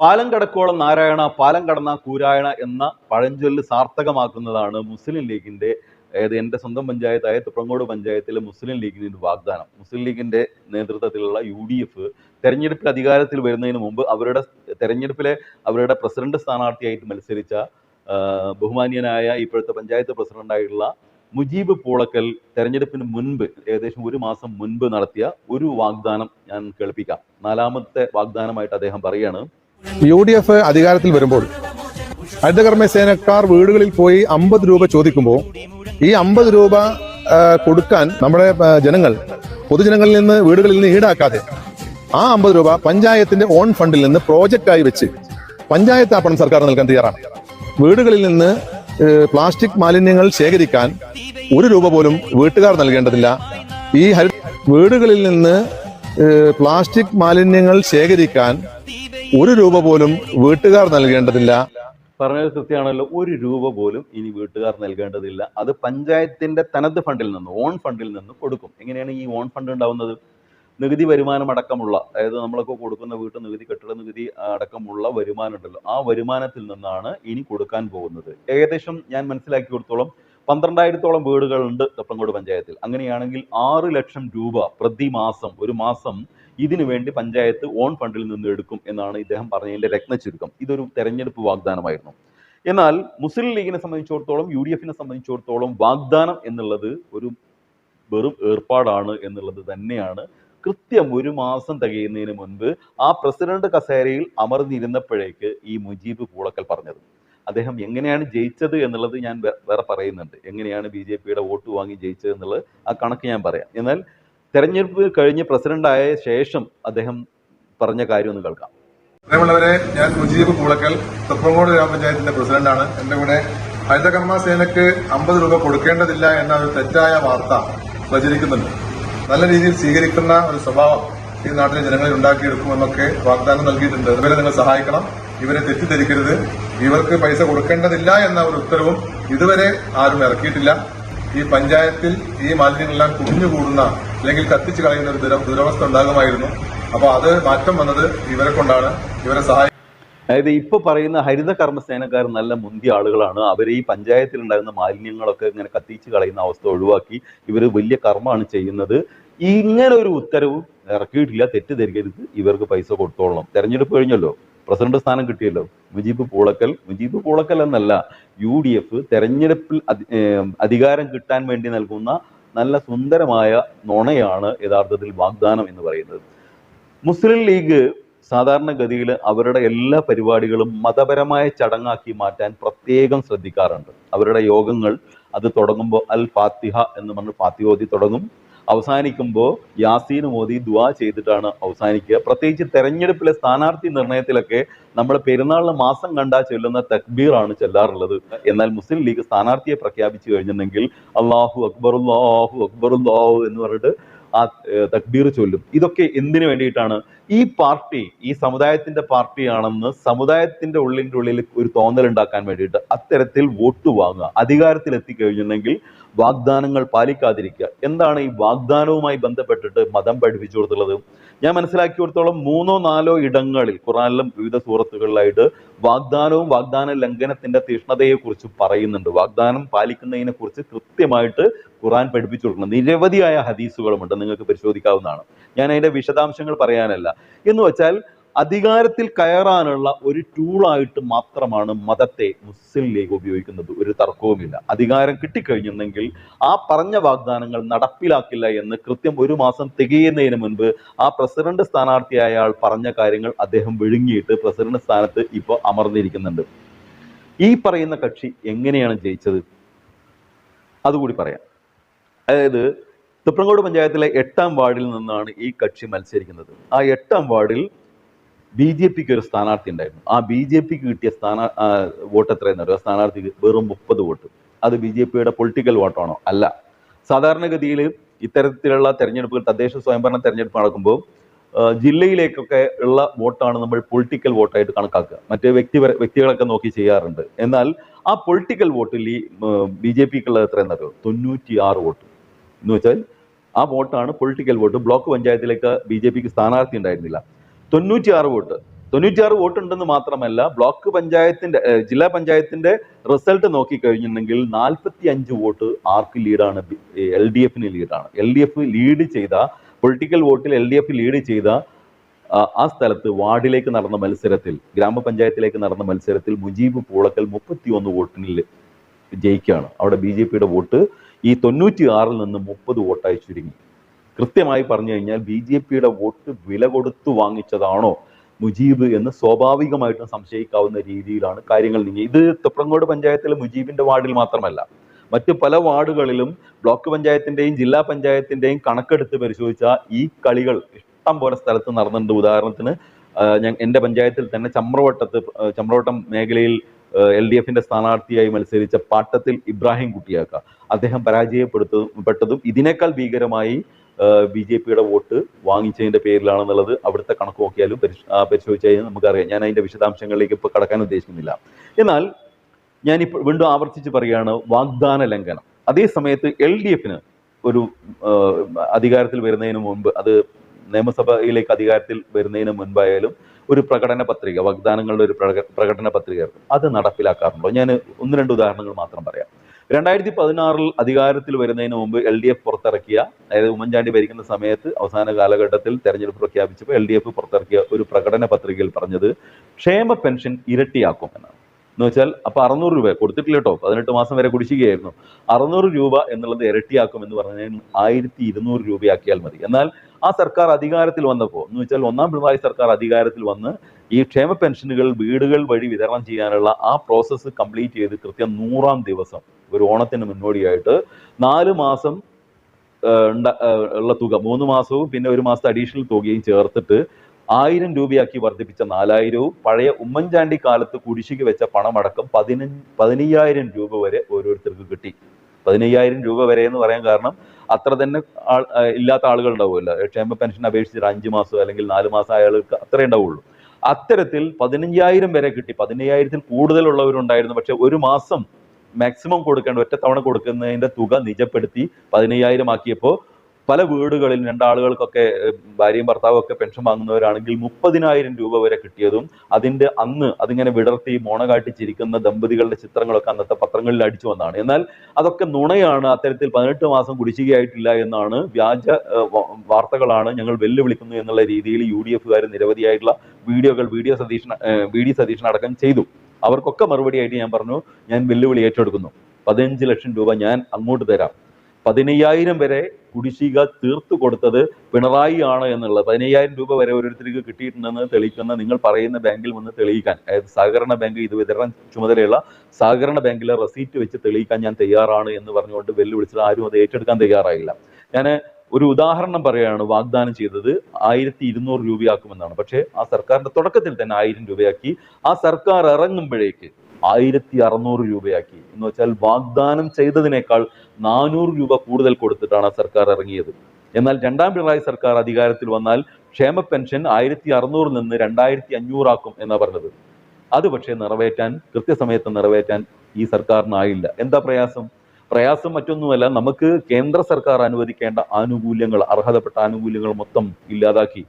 പാലം കടക്കോളം നാരായണ പാലം കടന്ന കൂരായണ എന്ന പഴഞ്ചൊല്ല് സാർത്ഥകമാക്കുന്നതാണ് മുസ്ലിം ലീഗിന്റെ അതായത് എന്റെ സ്വന്തം പഞ്ചായത്തായ തുപ്രങ്ങോട് പഞ്ചായത്തിലെ മുസ്ലിം ലീഗിന്റെ ഒരു വാഗ്ദാനം. മുസ്ലിം ലീഗിന്റെ നേതൃത്വത്തിലുള്ള യു ഡി എഫ് തെരഞ്ഞെടുപ്പിൽ അധികാരത്തിൽ വരുന്നതിന് മുമ്പ് അവരുടെ തെരഞ്ഞെടുപ്പിലെ അവരുടെ പ്രസിഡന്റ് സ്ഥാനാർത്ഥിയായിട്ട് മത്സരിച്ച ബഹുമാന്യനായ ഇപ്പോഴത്തെ പഞ്ചായത്ത് പ്രസിഡന്റായിട്ടുള്ള മുജീബ് പൂളക്കൽ തെരഞ്ഞെടുപ്പിന് മുൻപ് ഏകദേശം ഒരു മാസം മുൻപ് നടത്തിയ ഒരു വാഗ്ദാനം ഞാൻ കേൾപ്പിക്കാം. നാലാമത്തെ വാഗ്ദാനമായിട്ട് അദ്ദേഹം പറയാണ് യു ഡി എഫ് അധികാരത്തിൽ വരുമ്പോൾ ഹരിതകർമ്മ സേനക്കാർ വീടുകളിൽ പോയി അമ്പത് രൂപ ചോദിക്കുമ്പോൾ ഈ അമ്പത് രൂപ കൊടുക്കാൻ നമ്മുടെ ജനങ്ങൾ പൊതുജനങ്ങളിൽ നിന്ന് വീടുകളിൽ നിന്ന് ഈടാക്കാതെ ആ അമ്പത് രൂപ പഞ്ചായത്തിന്റെ ഓൺ ഫണ്ടിൽ നിന്ന് പ്രോജക്റ്റായി വെച്ച് പഞ്ചായത്ത് ആ പണം സർക്കാർ നൽകാൻ തയ്യാറാണ്. വീടുകളിൽ നിന്ന് പ്ലാസ്റ്റിക് മാലിന്യങ്ങൾ ശേഖരിക്കാൻ ഒരു രൂപ പോലും വീട്ടുകാർ നൽകേണ്ടതില്ല. ഈ വീടുകളിൽ നിന്ന് പ്ലാസ്റ്റിക് മാലിന്യങ്ങൾ ശേഖരിക്കാൻ ഒരു രൂപ പോലും വീട്ടുകാർ നൽകേണ്ടതില്ല. പറഞ്ഞത് കൃത്യമാണല്ലോ ഒരു രൂപ പോലും ഇനി വീട്ടുകാർ നൽകേണ്ടതില്ല. അത് പഞ്ചായത്തിന്റെ തനത് ഫണ്ടിൽ നിന്ന് ഓൺ ഫണ്ടിൽ നിന്ന് കൊടുക്കും. എങ്ങനെയാണ് ഈ ഓൺ ഫണ്ട് ഉണ്ടാവുന്നത്? നികുതി വരുമാനം അടക്കമുള്ള അതായത് നമ്മളൊക്കെ കൊടുക്കുന്ന വീട്ട് നികുതി കെട്ടിട നികുതി അടക്കമുള്ള വരുമാനം ഉണ്ടല്ലോ. ആ വരുമാനത്തിൽ നിന്നാണ് ഇനി കൊടുക്കാൻ പോകുന്നത്. ഏകദേശം ഞാൻ മനസ്സിലാക്കി കൊടുത്തോളം പന്ത്രണ്ടായിരത്തോളം വീടുകളുണ്ട് തൊപ്പങ്കോട് പഞ്ചായത്തിൽ. അങ്ങനെയാണെങ്കിൽ ആറ് ലക്ഷം രൂപ പ്രതിമാസം ഒരു മാസം ഇതിനു വേണ്ടി പഞ്ചായത്ത് ഓൺ ഫണ്ടിൽ നിന്ന് എടുക്കും എന്നാണ് ഇദ്ദേഹം പറഞ്ഞതിന്റെ രത്ന ചുരുക്കം ഇതൊരു തെരഞ്ഞെടുപ്പ് വാഗ്ദാനമായിരുന്നു. എന്നാൽ മുസ്ലിം ലീഗിനെ സംബന്ധിച്ചിടത്തോളം യു ഡി എഫിനെ സംബന്ധിച്ചിടത്തോളം വാഗ്ദാനം എന്നുള്ളത് ഒരു വെറും ഏർപ്പാടാണ് എന്നുള്ളത് തന്നെയാണ്. കൃത്യം ഒരു മാസം തികയുന്നതിന് മുൻപ് ആ പ്രസിഡന്റ് കസേരയിൽ അമർന്നിരുന്നപ്പോഴേക്ക് ഈ മുജീബ് പൂളക്കൽ പറഞ്ഞത്. അദ്ദേഹം എങ്ങനെയാണ് ജയിച്ചത് എന്നുള്ളത് ഞാൻ വേറെ പറയുന്നുണ്ട്. എങ്ങനെയാണ് ബി ജെ പിയുടെ വോട്ട് വാങ്ങി ജയിച്ചത് എന്നുള്ളത് ആ കണക്ക് ഞാൻ പറയാം. എന്നാൽ തെരഞ്ഞെടുപ്പ് കഴിഞ്ഞ് പ്രസിഡന്റായ ശേഷം അദ്ദേഹം പറഞ്ഞ കാര്യം ഒന്ന് കേൾക്കാം. പ്രിയമുള്ളവരെ ഞാൻ മുജീബ് പൂളക്കൽ തൊപ്പങ്കോട് ഗ്രാമപഞ്ചായത്തിന്റെ പ്രസിഡന്റാണ്. എന്റെ കൂടെ ഹരിതകർമ്മ സേനക്ക് അമ്പത് രൂപ കൊടുക്കേണ്ടതില്ല എന്ന ഒരു തെറ്റായ വാർത്ത പ്രചരിക്കുന്നുണ്ട്. നല്ല രീതിയിൽ സ്വീകരിക്കുന്ന ഒരു സ്വഭാവം ഈ നാട്ടിലെ ജനങ്ങളിൽ ഉണ്ടാക്കിയെടുക്കുമെന്നൊക്കെ വാഗ്ദാനം നൽകിയിട്ടുണ്ട്. അതുവരെ നിങ്ങൾ സഹായിക്കണം. ഇവരെ തെറ്റിദ്ധരിക്കരുത്. ഇവർക്ക് പൈസ കൊടുക്കേണ്ടതില്ല എന്ന ഒരു ഉത്തരവും ഇതുവരെ ആരും ഇറക്കിയിട്ടില്ല. ഈ പഞ്ചായത്തിൽ ഈ മാലിന്യങ്ങളെല്ലാം കുഞ്ഞുകൂടുന്ന അല്ലെങ്കിൽ കത്തിച്ചു കളയുന്ന ഒരു ദുരവസ്ഥ ഉണ്ടാകുമായിരുന്നു. അപ്പോൾ അത് മാറ്റം വന്നത് ഇവരെ കൊണ്ടാണ്. ഇവരെ സഹായം അതായത് ഇപ്പൊ പറയുന്ന ഹരിത കർമ്മസേനക്കാർ നല്ല മുന്തിയ ആളുകളാണ്. അവർ ഈ പഞ്ചായത്തിൽ ഉണ്ടാകുന്ന മാലിന്യങ്ങളൊക്കെ ഇങ്ങനെ കത്തിച്ച് കളയുന്ന അവസ്ഥ ഒഴിവാക്കി ഇവർ വലിയ കർമ്മമാണ് ചെയ്യുന്നത്. ഇങ്ങനെ ഒരു ഉത്തരവും ഇറക്കിയിട്ടില്ല. തെറ്റിദ്ധരിക്കരുത്. ഇവർക്ക് പൈസ കൊടുത്തോളണം. തെരഞ്ഞെടുപ്പ് കഴിഞ്ഞല്ലോ. പ്രസിഡന്റ് സ്ഥാനം കിട്ടിയല്ലോ. മുജീബ് പൂളക്കൽ. മുജീബ് പൂളക്കൽ എന്നല്ല യു ഡി എഫ് തെരഞ്ഞെടുപ്പിൽ അധികാരം കിട്ടാൻ വേണ്ടി നൽകുന്ന നല്ല സുന്ദരമായ നുണയാണ് യഥാർത്ഥത്തിൽ വാഗ്ദാനം എന്ന് പറയുന്നത്. മുസ്ലിം ലീഗ് സാധാരണഗതിയിൽ അവരുടെ എല്ലാ പരിപാടികളും മതപരമായ ചടങ്ങാക്കി മാറ്റാൻ പ്രത്യേകം ശ്രദ്ധിക്കാറുണ്ട്. അവരുടെ യോഗങ്ങൾ അത് തുടങ്ങുമ്പോൾ അൽ ഫാത്തിഹ എന്ന് പറഞ്ഞ് ഫാത്തിഹ ഓതി തുടങ്ങും. അവസാനിക്കുമ്പോൾ യാസീൻ മോദി ദുആ ചെയ്തിട്ടാണ് അവസാനിക്കുക. പ്രത്യേകിച്ച് തെരഞ്ഞെടുപ്പിലെ സ്ഥാനാർത്ഥി നിർണയത്തിലൊക്കെ നമ്മൾ പെരുന്നാളിന് മാസം കണ്ടാ ചൊല്ലുന്ന തക്ബീറാണ് ചെല്ലാറുള്ളത്. എന്നാൽ മുസ്ലിം ലീഗ് സ്ഥാനാർത്ഥിയെ പ്രഖ്യാപിച്ചു കഴിഞ്ഞിട്ടുണ്ടെങ്കിൽ അള്ളാഹു അക്ബർ അള്ളാഹു അക്ബർ അള്ളാഹു എന്ന് പറഞ്ഞിട്ട് ആ തക്ബീർ ചൊല്ലും. ഇതൊക്കെ എന്തിനു വേണ്ടിയിട്ടാണ്? ഈ പാർട്ടി ഈ സമുദായത്തിന്റെ പാർട്ടിയാണെന്ന് സമുദായത്തിന്റെ ഉള്ളിന്റെ ഉള്ളിൽ ഒരു തോന്നൽ ഉണ്ടാക്കാൻ വേണ്ടിയിട്ട് അത്തരത്തിൽ വോട്ട് വാങ്ങുക. അധികാരത്തിൽ എത്തിക്കഴിഞ്ഞിട്ടുണ്ടെങ്കിൽ വാഗ്ദാനങ്ങൾ പാലിക്കാതിരിക്കുക. എന്താണ് ഈ വാഗ്ദാനവുമായി ബന്ധപ്പെട്ടിട്ട് മതം പഠിപ്പിച്ചു കൊടുത്തുള്ളത്? ഞാൻ മനസ്സിലാക്കി കൊടുത്തോളം മൂന്നോ നാലോ ഇടങ്ങളിൽ ഖുറാനിലും വിവിധ സൂറത്തുകളിലായിട്ട് വാഗ്ദാനവും വാഗ്ദാന ലംഘനത്തിന്റെ തീഷ്ണതയെക്കുറിച്ച് പറയുന്നുണ്ട്. വാഗ്ദാനം പാലിക്കുന്നതിനെ കുറിച്ച് കൃത്യമായിട്ട് ഖുറാൻ പഠിപ്പിച്ചു കൊടുക്കണം നിരവധിയായ ഹദീസുകളുമുണ്ട്. നിങ്ങൾക്ക് പരിശോധിക്കാവുന്നതാണ്. ഞാൻ അതിന്റെ വിശദാംശങ്ങൾ പറയാനല്ല. എന്ന് വെച്ചാൽ അധികാരത്തിൽ കയറാനുള്ള ഒരു ടൂളായിട്ട് മാത്രമാണ് മതത്തെ മുസ്ലിം ലീഗ് ഉപയോഗിക്കുന്നത്. ഒരു തർക്കവുമില്ല. അധികാരം കിട്ടിക്കഴിഞ്ഞെങ്കിൽ ആ പറഞ്ഞ വാഗ്ദാനങ്ങൾ നടപ്പിലാക്കില്ല എന്ന് കൃത്യം ഒരു മാസം തികയുന്നതിന് മുൻപ് ആ പ്രസിഡന്റ് സ്ഥാനാർത്ഥിയായ ആൾ പറഞ്ഞ കാര്യങ്ങൾ അദ്ദേഹം വിഴുങ്ങിയിട്ട് പ്രസിഡന്റ് സ്ഥാനത്ത് ഇപ്പോൾ അമർന്നിരിക്കുന്നുണ്ട്. ഈ പറയുന്ന കക്ഷി എങ്ങനെയാണ് ജയിച്ചത്? അതുകൂടി പറയാം. അതായത് തുപ്രങ്കോട് പഞ്ചായത്തിലെ എട്ടാം വാർഡിൽ നിന്നാണ് ഈ കക്ഷി മത്സരിക്കുന്നത്. ആ എട്ടാം വാർഡിൽ ബി ജെ പിക്ക് ഒരു സ്ഥാനാർത്ഥി ഉണ്ടായിരുന്നു. ആ ബി ജെ പിക്ക് കിട്ടിയ സ്ഥാന വോട്ട് എത്രയെന്ന് അറിയോ? സ്ഥാനാർത്ഥിക്ക് വെറും മുപ്പത് വോട്ട്. അത് ബി ജെ പിയുടെ പൊളിറ്റിക്കൽ വോട്ടാണോ? അല്ല. സാധാരണഗതിയിൽ ഇത്തരത്തിലുള്ള തെരഞ്ഞെടുപ്പുകൾ തദ്ദേശ സ്വയംഭരണ തെരഞ്ഞെടുപ്പ് നടക്കുമ്പോൾ ജില്ലയിലേക്കൊക്കെ ഉള്ള വോട്ടാണ് നമ്മൾ പൊളിറ്റിക്കൽ വോട്ടായിട്ട് കണക്കാക്കുക. മറ്റ് വ്യക്തി വ്യക്തികളൊക്കെ നോക്കി ചെയ്യാറുണ്ട്. എന്നാൽ ആ പൊളിറ്റിക്കൽ വോട്ടിൽ ഈ ബി ജെ പിക്കുള്ളത് എത്രയെന്നറിയോ തൊണ്ണൂറ്റി ആറ് വോട്ട്. എന്ന് വെച്ചാൽ ആ വോട്ടാണ് പൊളിറ്റിക്കൽ വോട്ട്. ബ്ലോക്ക് പഞ്ചായത്തിലേക്ക് ബി ജെ പിക്ക് സ്ഥാനാർത്ഥി ഉണ്ടായിരുന്നില്ല. തൊണ്ണൂറ്റിയാറ് വോട്ട്. തൊണ്ണൂറ്റിയാറ് വോട്ടുണ്ടെന്ന് മാത്രമല്ല ബ്ലോക്ക് പഞ്ചായത്തിന്റെ ജില്ലാ പഞ്ചായത്തിന്റെ റിസൾട്ട് നോക്കിക്കഴിഞ്ഞിട്ടുണ്ടെങ്കിൽ നാൽപ്പത്തി അഞ്ച് വോട്ട് ആർക്ക് ലീഡാണ് എൽ ഡി എഫിന് ലീഡാണ്. എൽ ഡി എഫ് ലീഡ് ചെയ്ത പൊളിറ്റിക്കൽ വോട്ടിൽ എൽ ഡി എഫ് ലീഡ് ചെയ്ത ആ, സ്ഥലത്ത് വാർഡിലേക്ക് നടന്ന മത്സരത്തിൽ ഗ്രാമപഞ്ചായത്തിലേക്ക് നടന്ന മത്സരത്തിൽ മുജീബ് പൂളക്കൽ മുപ്പത്തിയൊന്ന് വോട്ടിന് ജയിക്കുകയാണ്. അവിടെ ബി ജെ പിയുടെ വോട്ട് ഈ തൊണ്ണൂറ്റി ആറിൽ നിന്ന് മുപ്പത് വോട്ടായി ചുരുങ്ങി. കൃത്യമായി പറഞ്ഞു കഴിഞ്ഞാൽ ബി ജെ പിയുടെ വോട്ട് വില കൊടുത്തു വാങ്ങിച്ചതാണോ മുജീബ് എന്ന് സ്വാഭാവികമായിട്ടും സംശയിക്കാവുന്ന രീതിയിലാണ് കാര്യങ്ങൾ നീങ്ങി ഇത് തൊപ്രങ്കോട് പഞ്ചായത്തിലെ മുജീബിന്റെ വാർഡിൽ മാത്രമല്ല മറ്റ് പല വാർഡുകളിലും ബ്ലോക്ക് പഞ്ചായത്തിന്റെയും ജില്ലാ പഞ്ചായത്തിന്റെയും കണക്കെടുത്ത് പരിശോധിച്ചാൽ ഈ കളികൾ ഇഷ്ടം പോലെ സ്ഥലത്ത് നടന്നിട്ടുണ്ട്. ഉദാഹരണത്തിന് ഞാൻ എന്റെ പഞ്ചായത്തിൽ തന്നെ ചമ്രവട്ടത്ത് ചമ്രവട്ടം മേഖലയിൽ എൽ ഡി എഫിന്റെ സ്ഥാനാർത്ഥിയായി മത്സരിച്ച പാട്ടത്തിൽ ഇബ്രാഹിം കുട്ടിയാക്ക. അദ്ദേഹം പരാജയപ്പെടുത്തപ്പെട്ടതും ഇതിനേക്കാൾ ഭീകരമായി ബി ജെ പിയുടെ വോട്ട് വാങ്ങിച്ചതിന്റെ പേരിലാണെന്നുള്ളത് അവിടുത്തെ കണക്ക് നോക്കിയാലും പരിശ്- ആ, പരിശോധിച്ച് കഴിഞ്ഞാൽ നമുക്കറിയാം. ഞാൻ അതിന്റെ വിശദാംശങ്ങളിലേക്ക് ഇപ്പോൾ കടക്കാൻ ഉദ്ദേശിക്കുന്നില്ല. എന്നാൽ ഞാനിപ്പോൾ വീണ്ടും ആവർത്തിച്ച് പറയുകയാണ് വാഗ്ദാന ലംഘനം. അതേ സമയത്ത് എൽ ഡി എഫിന് ഒരു അധികാരത്തിൽ വരുന്നതിന് മുൻപ് അത് നിയമസഭയിലേക്ക് അധികാരത്തിൽ വരുന്നതിന് മുൻപായാലും ഒരു പ്രകടന പത്രിക വാഗ്ദാനങ്ങളുടെ ഒരു പ്രക- പ്രകടന പത്രിക. അത് നടപ്പിലാക്കാറുണ്ടോ? ഞാൻ ഒന്ന് രണ്ട് ഉദാഹരണങ്ങൾ മാത്രം പറയാം. രണ്ടായിരത്തി പതിനാറിൽ അധികാരത്തിൽ വരുന്നതിന് മുമ്പ് എൽ ഡി എഫ് പുറത്തിറക്കിയ അതായത് ഉമ്മൻചാണ്ടി ഭരിക്കുന്ന സമയത്ത് അവസാന കാലഘട്ടത്തിൽ തെരഞ്ഞെടുപ്പ് പ്രഖ്യാപിച്ചപ്പോൾ എൽ ഡി എഫ് പുറത്തിറക്കിയ ഒരു പ്രകടന പത്രികയിൽ പറഞ്ഞത് ക്ഷേമ പെൻഷൻ ഇരട്ടിയാക്കും എന്നാണ്. എന്ന് വെച്ചാൽ അപ്പൊ അറുന്നൂറ് രൂപ കൊടുത്തിട്ടില്ല കേട്ടോ. പതിനെട്ട് മാസം വരെ കുടിശ്ശികയായിരുന്നു. അറുന്നൂറ് രൂപ എന്നുള്ളത് ഇരട്ടിയാക്കും എന്ന് പറഞ്ഞാൽ ആയിരത്തി ഇരുന്നൂറ് രൂപയാക്കിയാൽ മതി. എന്നാൽ ആ സർക്കാർ അധികാരത്തിൽ വന്നപ്പോൾ എന്ന് വെച്ചാൽ ഒന്നാം പിണറായി സർക്കാർ അധികാരത്തിൽ വന്ന് ഈ ക്ഷേമ പെൻഷനുകൾ വീടുകൾ വഴി വിതരണം ചെയ്യാനുള്ള ആ പ്രോസസ്സ് കംപ്ലീറ്റ് ചെയ്ത് കൃത്യം നൂറാം ദിവസം ഒരു ഓണത്തിന് മുന്നോടിയായിട്ട് നാല് മാസം ഉള്ള തുക മൂന്ന് മാസവും പിന്നെ ഒരു മാസത്തെ അഡീഷണൽ തുകയും ചേർത്തിട്ട് ആയിരം രൂപയാക്കി വർദ്ധിപ്പിച്ച നാലായിരവും പഴയ ഉമ്മൻചാണ്ടി കാലത്ത് കുടിശ്ശിക വെച്ച പണമടക്കം പതിനഞ്ച് പതിനയ്യായിരം രൂപ വരെ ഓരോരുത്തർക്ക് കിട്ടി. പതിനയ്യായിരം രൂപ വരെ എന്ന് പറയാൻ കാരണം അത്ര തന്നെ ആൾ ഇല്ലാത്ത ആളുകൾ ഉണ്ടാവുമല്ലോ. ക്ഷേമ പെൻഷൻ അപേക്ഷിച്ചിട്ട് അഞ്ച് മാസം അല്ലെങ്കിൽ നാല് മാസം അയാൾക്ക് അത്രേ ഉണ്ടാവുള്ളൂ. അത്തരത്തിൽ പതിനഞ്ചായിരം വരെ കിട്ടി. പതിനയ്യായിരത്തിൽ കൂടുതലുള്ളവരുണ്ടായിരുന്നു. പക്ഷെ ഒരു മാസം മാക്സിമം കൊടുക്കേണ്ട ഒറ്റ തവണ കൊടുക്കുന്നതിന്റെ തുക നിജപ്പെടുത്തി പതിനയ്യായിരം ആക്കിയപ്പോൾ പല വീടുകളിൽ രണ്ടാളുകൾക്കൊക്കെ ഭാര്യയും ഭർത്താവും ഒക്കെ പെൻഷൻ വാങ്ങുന്നവരാണെങ്കിൽ മുപ്പതിനായിരം രൂപ വരെ കിട്ടിയതും അതിന്റെ അന്ന് അതിങ്ങനെ വിടർത്തി മോണ കാട്ടിച്ചിരിക്കുന്ന ദമ്പതികളുടെ ചിത്രങ്ങളൊക്കെ അന്നത്തെ പത്രങ്ങളിൽ അടിച്ചു വന്നതാണ്. എന്നാൽ അതൊക്കെ നുണയാണ് അത്തരത്തിൽ പതിനെട്ട് മാസം കുടിശ്ശികയായിട്ടില്ല എന്നാണ് വ്യാജ വാർത്തകളാണ് ഞങ്ങൾ വെല്ലുവിളിക്കുന്നു എന്നുള്ള രീതിയിൽ യു ഡി എഫുകാർ നിരവധിയായിട്ടുള്ള വീഡിയോകൾ video Satheesan V D Satheesan അടക്കം ചെയ്തു. അവർക്കൊക്കെ മറുപടിയായിട്ട് ഞാൻ പറഞ്ഞു ഞാൻ വെല്ലുവിളി ഏറ്റെടുക്കുന്നു. പതിനഞ്ച് ലക്ഷം രൂപ ഞാൻ അങ്ങോട്ട് തരാം. പതിനയ്യായിരം വരെ കുടിശ്ശിക തീർത്തു കൊടുത്തത് പിണറായി ആണ് എന്നുള്ളത്. പതിനയ്യായിരം രൂപ വരെ ഓരോരുത്തർക്ക് കിട്ടിയിട്ടുണ്ടെന്ന് തെളിയിക്കുന്ന നിങ്ങൾ പറയുന്ന ബാങ്കിൽ വന്ന് തെളിയിക്കാൻ അതായത് സഹകരണ ബാങ്ക് ഇത് വിതരണം ചുമതലയുള്ള സഹകരണ ബാങ്കിലെ റെസീറ്റ് വെച്ച് തെളിയിക്കാൻ ഞാൻ തയ്യാറാണ് എന്ന് പറഞ്ഞുകൊണ്ട് വെല്ലുവിളിച്ചത് ആരും അത് ഏറ്റെടുക്കാൻ തയ്യാറായില്ല. ഞാൻ ഒരു ഉദാഹരണം പറയുകയാണ് വാഗ്ദാനം ചെയ്തത് ആയിരത്തി ഇരുന്നൂറ് രൂപയാക്കുമെന്നാണ്. പക്ഷേ ആ സർക്കാരിന്റെ തുടക്കത്തിൽ തന്നെ ആയിരം രൂപയാക്കി. ആ സർക്കാർ ഇറങ്ങുമ്പോഴേക്ക് ആയിരത്തി അറുന്നൂറ് രൂപയാക്കി. എന്ന് വെച്ചാൽ വാഗ്ദാനം ചെയ്തതിനേക്കാൾ നാനൂറ് രൂപ കൂടുതൽ കൊടുത്തിട്ടാണ് ആ സർക്കാർ ഇറങ്ങിയത്. എന്നാൽ രണ്ടാം പിണറായി സർക്കാർ അധികാരത്തിൽ വന്നാൽ ക്ഷേമ പെൻഷൻ ആയിരത്തി അറുന്നൂറിൽ നിന്ന് രണ്ടായിരത്തി അഞ്ഞൂറാക്കും എന്നാണ് പറഞ്ഞത്. അത് പക്ഷേ നിറവേറ്റാൻ കൃത്യസമയത്ത് നിറവേറ്റാൻ ഈ സർക്കാരിനായില്ല. എന്താ പ്രയാസം? പ്രയാസം മറ്റൊന്നുമല്ല നമുക്ക് കേന്ദ്ര സർക്കാർ അനുവദിക്കേണ്ട ആനുകൂല്യങ്ങൾ അർഹതപ്പെട്ട ആനുകൂല്യങ്ങൾ മൊത്തം ഇല്ലാതാക്കി.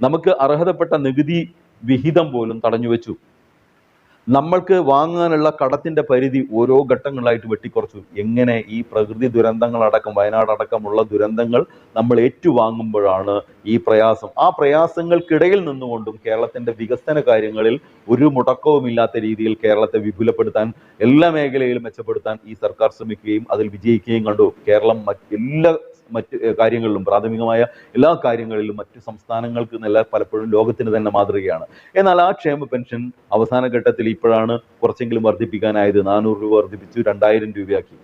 നമുക്ക് അർഹതപ്പെട്ട നികുതി വിഹിതം പോലും തടഞ്ഞു വെച്ചു നമ്മൾക്ക് വാങ്ങാനുള്ള കടത്തിന്റെ പരിധി ഓരോ ഘട്ടങ്ങളായിട്ട് വെട്ടിക്കുറച്ചു. എങ്ങനെ ഈ പ്രകൃതി ദുരന്തങ്ങളടക്കം വയനാടടക്കമുള്ള ദുരന്തങ്ങൾ നമ്മൾ ഏറ്റുവാങ്ങുമ്പോഴാണ് ഈ പ്രയാസം. ആ പ്രയാസങ്ങൾക്കിടയിൽ നിന്നുകൊണ്ടും കേരളത്തിന്റെ വികസന കാര്യങ്ങളിൽ ഒരു മുടക്കവുമില്ലാത്ത രീതിയിൽ കേരളത്തെ വിപുലപ്പെടുത്താൻ എല്ലാ മേഖലയിലും മെച്ചപ്പെടുത്താൻ ഈ സർക്കാർ ശ്രമിക്കുകയും അതിൽ വിജയിക്കുകയും കണ്ടു. കേരളം മറ്റ് എല്ലാ മറ്റ് കാര്യങ്ങളിലും പ്രാഥമികമായ എല്ലാ കാര്യങ്ങളിലും മറ്റ് സംസ്ഥാനങ്ങൾക്ക് നല്ല പലപ്പോഴും ലോകത്തിന് തന്നെ മാതൃകയാണ്. എന്നാൽ ആ ക്ഷേമ പെൻഷൻ അവസാന ഘട്ടത്തിൽ ഇപ്പോഴാണ് കുറച്ചെങ്കിലും വർദ്ധിപ്പിക്കാനായത്. നാനൂറ് രൂപ വർദ്ധിപ്പിച്ചു രണ്ടായിരം രൂപയാക്കി.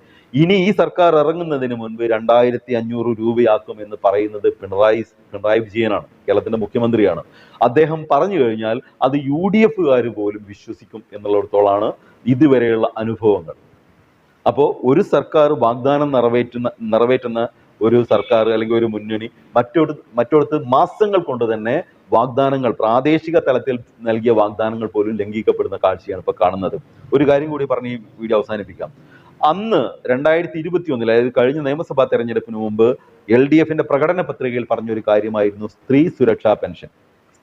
ഇനി ഈ സർക്കാർ ഇറങ്ങുന്നതിന് മുൻപ് രണ്ടായിരത്തി അഞ്ഞൂറ് രൂപയാക്കും എന്ന് പറയുന്നത് പിണറായി പിണറായി വിജയനാണ് കേരളത്തിന്റെ മുഖ്യമന്ത്രിയാണ്. അദ്ദേഹം പറഞ്ഞു കഴിഞ്ഞാൽ അത് യു ഡി എഫുകാർ പോലും വിശ്വസിക്കും എന്നുള്ളിടത്തോളാണ് ഇതുവരെയുള്ള അനുഭവങ്ങൾ. അപ്പോൾ ഒരു സർക്കാർ വാഗ്ദാനം നിറവേറ്റുന്ന നിറവേറ്റുന്ന ഒരു സർക്കാർ അല്ലെങ്കിൽ ഒരു മുന്നണി മറ്റൊരു മറ്റൊടത്ത് മാസങ്ങൾ കൊണ്ട് തന്നെ വാഗ്ദാനങ്ങൾ പ്രാദേശിക തലത്തിൽ നൽകിയ വാഗ്ദാനങ്ങൾ പോലും ലംഘിക്കപ്പെടുന്ന കാഴ്ചയാണ് ഇപ്പൊ കാണുന്നത്. ഒരു കാര്യം കൂടി പറഞ്ഞ് ഈ വീഡിയോ അവസാനിപ്പിക്കാം. അന്ന് രണ്ടായിരത്തി ഇരുപത്തി ഒന്നിൽ അതായത് കഴിഞ്ഞ നിയമസഭാ തെരഞ്ഞെടുപ്പിന് മുമ്പ് എൽ ഡി എഫിന്റെ പ്രകടന പത്രികയിൽ പറഞ്ഞൊരു കാര്യമായിരുന്നു സ്ത്രീ സുരക്ഷാ പെൻഷൻ.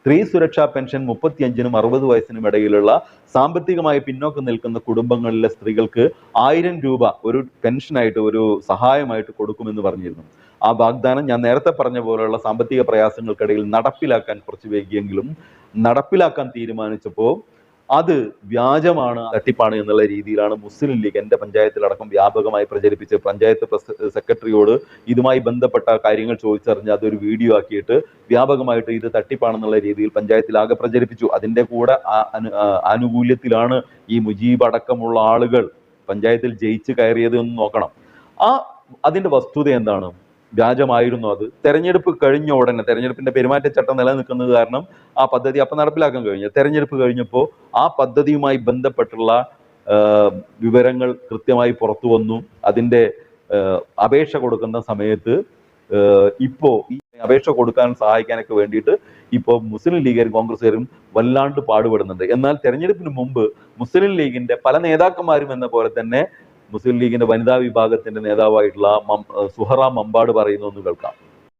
സ്ത്രീ സുരക്ഷാ പെൻഷൻ മുപ്പത്തിയഞ്ചിനും അറുപത് വയസ്സിനും ഇടയിലുള്ള സാമ്പത്തികമായി പിന്നോക്കം നിൽക്കുന്ന കുടുംബങ്ങളിലെ സ്ത്രീകൾക്ക് ആയിരം രൂപ ഒരു പെൻഷനായിട്ട് ഒരു സഹായമായിട്ട് കൊടുക്കുമെന്ന് പറഞ്ഞിരുന്നു. ആ വാഗ്ദാനം ഞാൻ നേരത്തെ പറഞ്ഞ പോലെയുള്ള സാമ്പത്തിക പ്രയാസങ്ങൾക്കിടയിൽ നടപ്പിലാക്കാൻ കുറച്ച് വൈകിയെങ്കിലും നടപ്പിലാക്കാൻ തീരുമാനിച്ചപ്പോൾ അത് വ്യാജമാണ് തട്ടിപ്പാണ് എന്നുള്ള രീതിയിലാണ് മുസ്ലിം ലീഗ് എന്റെ പഞ്ചായത്തിലടക്കം വ്യാപകമായി പ്രചരിപ്പിച്ച് പഞ്ചായത്ത് സെക്രട്ടറിയോട് ഇതുമായി ബന്ധപ്പെട്ട കാര്യങ്ങൾ ചോദിച്ചറിഞ്ഞ് അതൊരു വീഡിയോ ആക്കിയിട്ട് വ്യാപകമായിട്ട് ഇത് തട്ടിപ്പാണെന്നുള്ള രീതിയിൽ പഞ്ചായത്തിലാകെ പ്രചരിപ്പിച്ചു. അതിന്റെ കൂടെ ആനുകൂല്യത്തിലാണ് ഈ മുജീബ് അടക്കമുള്ള ആളുകൾ പഞ്ചായത്തിൽ ജയിച്ച് കയറിയത് എന്ന് നോക്കണം. ആ അതിന്റെ വസ്തുത എന്താണ്? വ്യാജമായിരുന്നു അത്. തെരഞ്ഞെടുപ്പ് കഴിഞ്ഞ ഉടനെ തെരഞ്ഞെടുപ്പിന്റെ പെരുമാറ്റച്ചട്ടം നിലനിൽക്കുന്നത് കാരണം ആ പദ്ധതി അപ്പം നടപ്പിലാക്കാൻ കഴിഞ്ഞു. തെരഞ്ഞെടുപ്പ് കഴിഞ്ഞപ്പോൾ ആ പദ്ധതിയുമായി ബന്ധപ്പെട്ടുള്ള വിവരങ്ങൾ കൃത്യമായി പുറത്തു വന്നു. അതിന്റെ ആ, അപേക്ഷ കൊടുക്കുന്ന സമയത്ത് ഇപ്പോൾ ഇപ്പോ ഈ അപേക്ഷ കൊടുക്കാൻ സഹായിക്കാനൊക്കെ വേണ്ടിയിട്ട് ഇപ്പോൾ മുസ്ലിം ലീഗുകാരും കോൺഗ്രസ്സുകാരും വല്ലാണ്ട് പാടുപെടുന്നുണ്ട്. എന്നാൽ തെരഞ്ഞെടുപ്പിന് മുമ്പ് മുസ്ലിം ലീഗിന്റെ പല നേതാക്കന്മാരും എന്ന പോലെ തന്നെ മുസ്ലിം ലീഗിന്റെ വനിതാ വിഭാഗത്തിന്റെ നേതാവായിട്ടുള്ള സുഹറ മമ്പാട് പറയുന്നു എന്ന് കേൾക്കാം.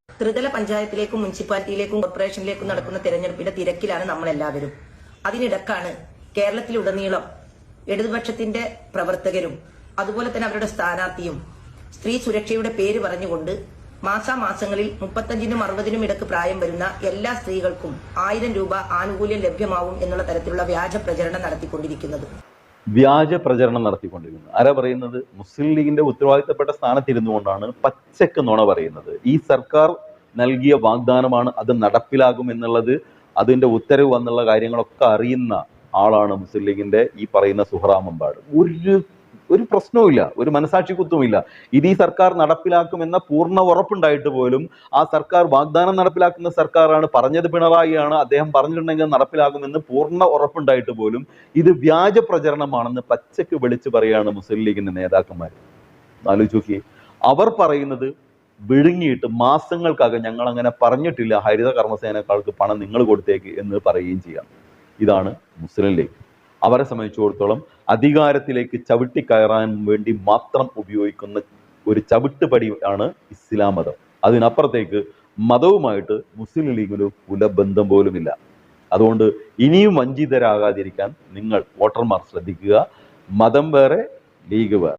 ത്രിതല പഞ്ചായത്തിലേക്കും മുനിസിപ്പാലിറ്റിയിലേക്കും കോർപ്പറേഷനിലേക്കും നടക്കുന്ന തെരഞ്ഞെടുപ്പിന്റെ തിരക്കിലാണ് നമ്മൾ എല്ലാവരും അതിനിടക്കാണ് കേരളത്തിലുടനീളം ഇടതുപക്ഷത്തിന്റെ പ്രവർത്തകരും അതുപോലെ തന്നെ അവരുടെ സ്ഥാനാർത്ഥിയും സ്ത്രീ സുരക്ഷയുടെ പേര് പറഞ്ഞുകൊണ്ട് മാസാമാസങ്ങളിൽ മുപ്പത്തഞ്ചിനും അറുപതിനും ഇടയ്ക്ക് പ്രായം വരുന്ന എല്ലാ സ്ത്രീകൾക്കും ആയിരം രൂപ ആനുകൂല്യം ലഭ്യമാവും എന്നുള്ള തരത്തിലുള്ള വ്യാജ പ്രചരണം നടത്തിക്കൊണ്ടിരിക്കുന്നത്. വ്യാജ പ്രചരണം നടത്തിക്കൊണ്ടിരിക്കുന്നത് ആരാ പറയുന്നത്? മുസ്ലിം ലീഗിന്റെ ഉത്തരവാദിത്തപ്പെട്ട സ്ഥാനത്തിരുന്നു കൊണ്ടാണ് പച്ചക്ക് നുണ പറയുന്നത്. ഈ സർക്കാർ നൽകിയ വാഗ്ദാനമാണ് അത് നടപ്പിലാകും എന്നുള്ളത് അതിന്റെ ഉത്തരവ് വന്നുള്ള കാര്യങ്ങളൊക്കെ അറിയുന്ന ആളാണ് മുസ്ലിം ലീഗിന്റെ ഈ പറയുന്ന സുഹറാമമ്പാട് ഒരു ഒരു പ്രശ്നവുമില്ല ഒരു മനസാക്ഷി കുത്തുമില്ല. ഇത് ഈ സർക്കാർ നടപ്പിലാക്കുമെന്ന പൂർണ ഉറപ്പുണ്ടായിട്ട് പോലും ആ സർക്കാർ വാഗ്ദാനം നടപ്പിലാക്കുന്ന സർക്കാരാണ്. പറഞ്ഞത് പിണറായിയാണ് അദ്ദേഹം പറഞ്ഞിട്ടുണ്ടെങ്കിൽ നടപ്പിലാകുമെന്ന് പൂർണ ഉറപ്പുണ്ടായിട്ട് പോലും ഇത് വ്യാജ പ്രചരണമാണെന്ന് പച്ചയ്ക്ക് വിളിച്ചു പറയാണ് മുസ്ലിം ലീഗിന്റെ നേതാക്കന്മാർ ആലോചിച്ച് നോക്കി അവർ പറയുന്നത് വിഴുങ്ങിയിട്ട് മാസങ്ങൾക്കകം ഞങ്ങൾ അങ്ങനെ പറഞ്ഞിട്ടില്ല ഹരിത കർമ്മസേനക്കാർക്ക് പണം നിങ്ങൾ കൊടുത്തേക്ക് എന്ന് പറയുകയും ചെയ്യാം. ഇതാണ് മുസ്ലിം ലീഗ്. അവരെ സംബന്ധിച്ചിടത്തോളം അധികാരത്തിലേക്ക് ചവിട്ടി കയറാൻ വേണ്ടി മാത്രം ഉപയോഗിക്കുന്ന ഒരു ചവിട്ടുപടി ആണ് ഇസ്ലാം മതം. അതിനപ്പുറത്തേക്ക് മതവുമായിട്ട് മുസ്ലിം ലീഗിന് കുലബന്ധം പോലുമില്ല. അതുകൊണ്ട് ഇനിയും വഞ്ചിതരാകാതിരിക്കാൻ നിങ്ങൾ വോട്ടർമാർ ശ്രദ്ധിക്കുക. മതം വേറെ ലീഗ് വേറെ.